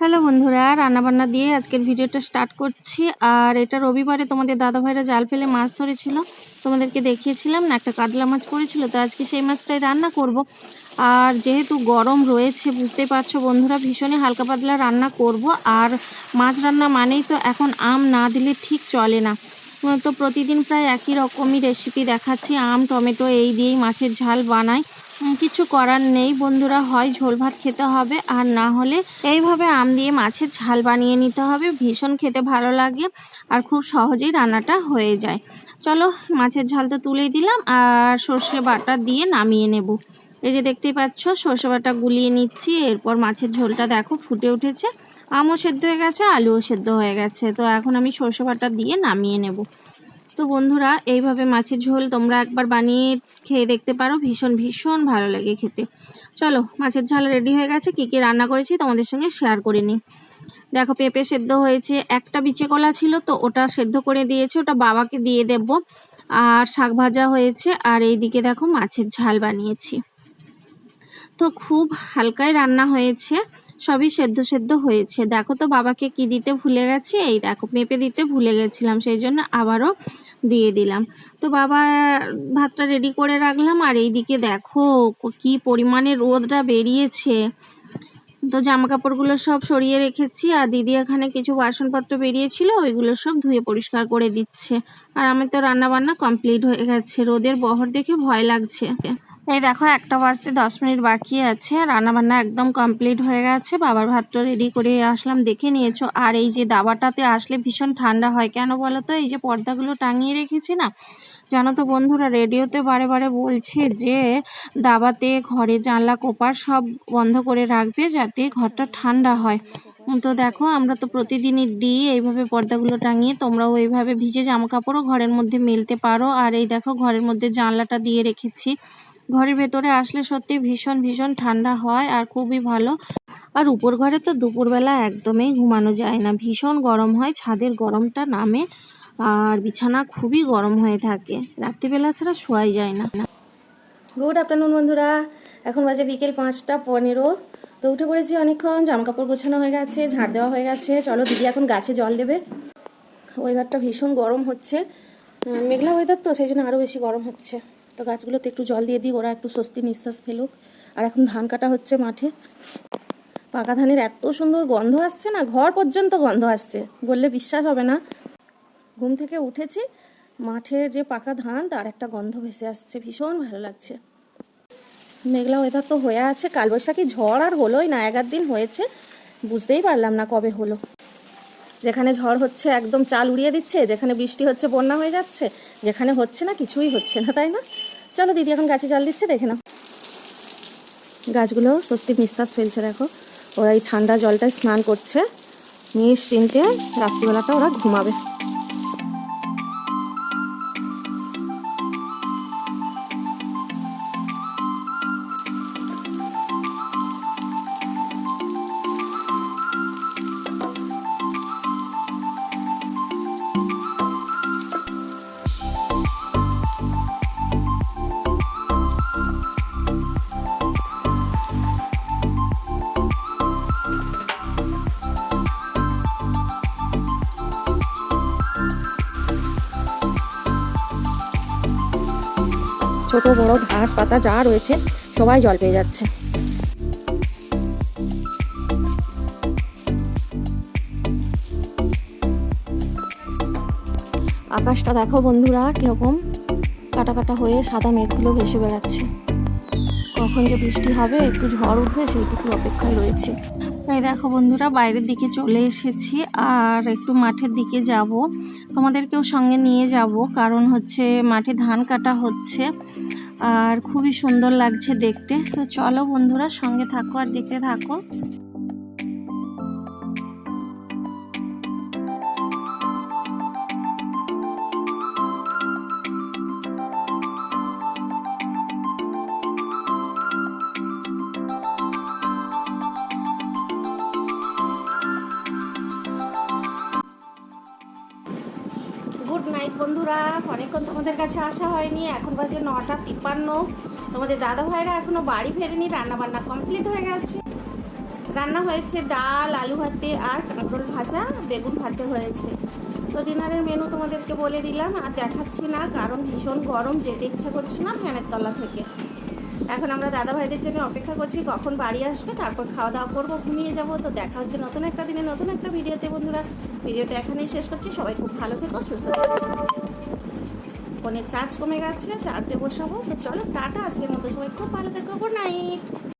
Hello বন্ধুরা, রান্নাবান্না দিয়ে আজকের ভিডিওটা স্টার্ট করছি। আর এটা রবিবারে তোমাদের দাদা ভাইরা জাল ফেলে মাছ ধরেছিল। তোমাদেরকে দেখিয়েছিলাম না, একটা কাতলা মাছ পড়েছিল, তো আজকে সেই মাছটাই রান্না করব। আর যেহেতু গরম রয়েছে, বুঝতেই পারছ বন্ধুরা, ভীষণই হালকা পাতলা রান্না করব। আর মাছ রান্না মানেই তো এখন আম না দিলে ঠিক চলে না। তো প্রতিদিন প্রায় একই রকমই রেসিপি দেখাচ্ছি। আম, টমেটো, এই দিয়েই মাছের ঝাল বানাই। কিছু করার নেই। বন্ধুরা, হয় ঝোল ভাত খেতে হবে, আর না হলে এইভাবে আম দিয়ে মাছের ঝাল বানিয়ে নিতে হবে। ভীষণ খেতে ভালো লাগে আর খুব সহজেই রান্নাটা হয়ে যায়। চলো, মাছের ঝাল তো তুলেই দিলাম, আর সর্ষে বাটা দিয়ে নামিয়ে নেব। এই যে দেখতেই পাচ্ছ, সর্ষে বাটা গুলিয়ে নিচ্ছি, এরপর মাছের ঝোলটা দেখো ফুটে উঠেছে। আমও সেদ্ধ হয়ে গেছে, আলুও সেদ্ধ হয়ে গেছে। তো এখন আমি সর্ষে বাটা দিয়ে নামিয়ে নেব। তো বন্ধুরা, এইভাবে মাছের ঝোল তোমরা একবার বানিয়ে খেয়ে দেখতে পারো। ভীষণ ভীষণ ভালো লাগে খেতে। চলো, মাছের ঝাল রেডি হয়ে গেছে। কী কী রান্না করেছি তোমাদের সঙ্গে শেয়ার করে নিই। দেখো, পেঁপে সেদ্ধ হয়েছে। একটা বিচে কলা ছিল তো ওটা সেদ্ধ করে দিয়েছে। ওটা বাবাকে দিয়ে দেব। আর শাক ভাজা হয়েছে। আর এইদিকে দেখো, মাছের ঝাল বানিয়েছি। তো খুব হালকাই রান্না হয়েছে। সবই সেদ্ধ সেদ্ধ হয়েছে। দেখো তো বাবাকে কি দিতে ভুলে গেছি? এই দেখো, পেঁপে দিতে ভুলে গেছিলাম। সেই জন্য আবারও দিয়ে দিলাম। তো বাবা, ভাতটা রেডি করে রাখলাম আর এইদিকে দেখো কি পরিমাণে রোদটা বেরিয়েছে। তো জামা কাপড়গুলো সব সরিয়ে রেখেছি আর দিদি এখানে কিছু বাসনপত্র বেরিয়েছিল, ওইগুলো সব ধুয়ে পরিষ্কার করে দিচ্ছে। আর আমি তো রান্না বান্না কমপ্লিট হয়ে গেছে। রোদের বহর দেখে ভয় লাগছে। এই দেখো, একটা বাজতে দশ মিনিট বাকি আছে রান্না বান্না একদম কমপ্লিট হয়ে গেছে। বাবার ভাতটা রেডি করে আসলাম, দেখে নিয়েছো। আর এই যে দাবাটাতে আসলে ভীষণ ঠান্ডা হয়, কেন বলো তো? এই যে পর্দাগুলো টাঙিয়ে রেখেছি না, জানো তো বন্ধুরা, রেডিওতে বারে বারে বলছে যে দাবাতে ঘরে জানলা, কোপার সব বন্ধ করে রাখবে যাতে ঘরটা ঠান্ডা হয়। তো দেখো, আমরা তো প্রতিদিনই দিই, এইভাবে পর্দাগুলো টাঙিয়ে তোমরাও এইভাবে ভিজে জামা কাপড়ও ঘরের মধ্যে মেলতে পারো। আর এই দেখো, ঘরের মধ্যে জানলাটা দিয়ে রেখেছি। ঘরের ভেতরে আসলে সত্যি ভীষণ ভীষণ ঠান্ডা হয় আর খুবই ভালো। আর উপর ঘরে তো দুপুরবেলা একদমই ঘুমানো যায় না। ভীষণ গরম হয়, ছাদের গরমটা নামে আর বিছানা খুবই গরম হয়ে থাকে। রাত্রিবেলা ছাড়া শোয়াই যায় না। গুড আফটারনুন বন্ধুরা। এখন বাজে বিকেল পাঁচটা পনেরো। তো উঠে পড়েছি অনেকক্ষণ জামা কাপড় গোছানো হয়ে গেছে, ঝাড় দেওয়া হয়ে গেছে। চলো দিদি এখন গাছে জল দেবে। ওয়েদারটা ভীষণ গরম হচ্ছে। মেঘলা ওয়েদার তো, সেই জন্য আরও বেশি গরম হচ্ছে। তো গাছগুলোতে একটু জল দিয়ে দিই, ওরা একটু স্বস্তি নিঃশ্বাস ফেলুক। আর এখন ধান কাটা হচ্ছে মাঠে। পাকা ধানের এত সুন্দর গন্ধ আসছে না, ঘর পর্যন্ত গন্ধ আসছে বললে বিশ্বাস হবে না। ঘুম থেকে উঠেছি মাঠের যে পাকা ধান, তার একটা গন্ধ ভেসে আসছে, ভীষণ ভালো লাগছে। মেঘলা ওয়েদার তো হয়ে আছে, কালবৈশাখী ঝড় আর হলোই না এগার দিন হয়েছে, বুঝতেই পারলাম না কবে হলো। যেখানে ঝড় হচ্ছে একদম চাল উড়িয়ে দিচ্ছে, যেখানে বৃষ্টি হচ্ছে বন্যা হয়ে যাচ্ছে, যেখানে হচ্ছে না কিছুই হচ্ছে না, তাই না? চলো দিদি এখন গাছে জল দিচ্ছে, দেখে নাও। গাছগুলো স্বস্তির নিঃশ্বাস ফেলছে, দেখো। ওরা এই ঠান্ডা জলটায় স্নান করছে। নিশ্চিন্তে রাত্রিবেলাটা ওরা ঘুমাবে। ছোট, বড় ঘাস, পাতা যা রয়েছে, সবাই জল পেয়ে যাচ্ছে। আকাশটা দেখো বন্ধুরা, কীরকম কাটা কাটা হয়ে সাদা মেঘগুলো ভেসে বেড়াচ্ছে। কখন যে বৃষ্টি হবে, একটু ঝড় উঠবে সেইটুকু অপেক্ষায় রয়েছে। এই দেখো বন্ধুরা, বাইরের দিকে চলে এসেছি আর একটু মাঠের দিকে যাব। তোমাদেরকেও সঙ্গে নিয়ে যাব, কারণ হচ্ছে মাঠে ধান কাটা হচ্ছে আর খুবই সুন্দর লাগছে দেখতে। তো চলো বন্ধুরা, সঙ্গে থাকো আর দেখতে থাকো। গুড নাইট বন্ধুরা। অনেকক্ষণ তোমাদের কাছে আসা হয়নি। এখন বাজে নটা তিপ্পান্ন। তোমাদের দাদা ভাইরা এখনও বাড়ি ফেরেনি রান্না বান্না কমপ্লিট হয়ে গেছে। রান্না হয়েছে ডাল, আলু ভাতে আর কাঁকরোল ভাজা, বেগুন ভাতে হয়েছে। তো ডিনারের মেনু তোমাদেরকে বলে দিলাম, আর দেখাচ্ছি না, কারণ ভীষণ গরম, যেতে ইচ্ছা করছে না ফ্যানের তলা থেকে। এখন আমরা দাদা ভাইদের জন্য অপেক্ষা করছি কখন বাড়ি আসবে, তারপর খাওয়া দাওয়া করব, ঘুমিয়ে যাব। তো দেখা হচ্ছে নতুন একটা দিনে, নতুন একটা ভিডিওতে বন্ধুরা। ভিডিওটা এখানেই শেষ করছি। সবাই খুব ভালো থেকো, সুস্থ ফোনের চার্জ কমে গেছে, চার্জে বসাবো। তো চলো, টাটা। আজকের মতো সবাই খুব ভালো থেকো। Good night.